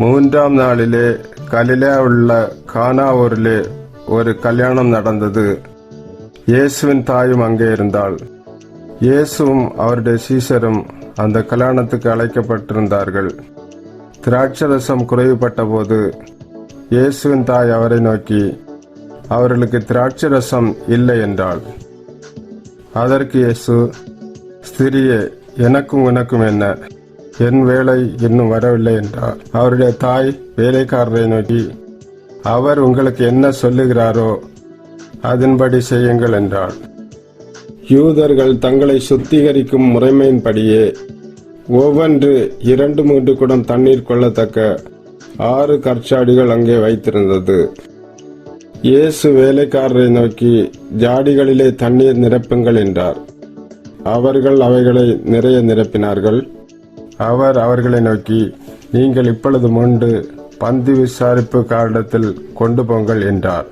மூன்றாம் நாளிலே கலிலே உள்ள கானாவூரிலே ஒரு கல்யாணம் நடந்தது. இயேசுவின் தாயும் அங்கே இருந்தாள். இயேசுவும் அவருடைய சீசரும் அந்த கல்யாணத்துக்கு அழைக்கப்பட்டிருந்தார்கள். திராட்சரசம் குறைவுபட்ட போது இயேசுவின் தாய் அவரை நோக்கி அவர்களுக்கு திராட்சரசம் இல்லை என்றாள். அதற்கு இயேசு ஸ்திரியே எனக்கும் உனக்கும் என்ன? என் வேலை இன்னும் வரவில்லை என்றார். அவருடைய தாய் வேலைக்காரரை நோக்கி அவர் உங்களுக்கு என்ன சொல்லுகிறாரோ அதன்படி செய்யுங்கள் என்றாள். யூதர்கள் தங்களை சுத்திகரிக்கும் முறைமையின்படியே ஒவ்வொன்று இரண்டு மூன்று குடம் தண்ணீர் கொள்ளத்தக்க ஆறு கற்சாடிகள் அங்கே வைத்திருந்தது. இயேசு வேலைக்காரரை நோக்கி ஜாடிகளிலே தண்ணீர் நிரப்புங்கள் என்றார். அவர்கள் அவைகளை நிறைய நிரப்பினார்கள். அவர் அவர்களை நோக்கி நீங்கள் இப்பொழுது முண்டு பந்து விசாரிப்பு காரணத்தில் கொண்டு போங்கள் என்றார்.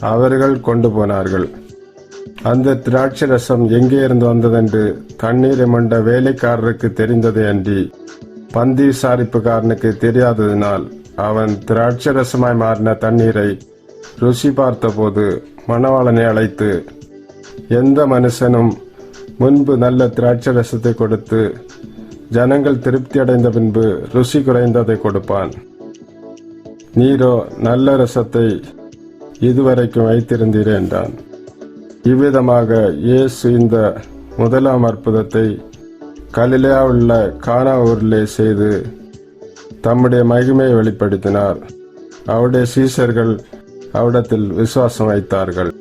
அவர்கள் கொண்டு போனார்கள். அந்த திராட்சை ரசம் எங்கே இருந்து வந்ததென்று தண்ணீரை மண்ட வேலைக்காரருக்கு தெரிந்ததே அன்றி பந்தி விசாரிப்புக்காரனுக்கு தெரியாததினால் அவன் திராட்சை ரசமாய் மாறின தண்ணீரை ருசி பார்த்தபோது மணவாளனை அழைத்து எந்த மனுஷனும் முன்பு நல்ல திராட்சை ரசத்தை கொடுத்து ஜனங்கள் திருப்தி அடைந்த பின்பு ருசி குறைந்ததை கொடுப்பான். நீரோ நல்ல ரசத்தை இதுவரைக்கும் வைத்திருந்தீர் என்றான். இவ்விதமாக இயேசு இந்த முதலாம் அற்புதத்தை கலிலேயா உள்ள கானா ஊரிலே செய்து தம்முடைய மகிமையை வெளிப்படுத்தினார். அவருடைய சீசர்கள் அவிடத்தில் விசுவாசம் வைத்தார்கள்.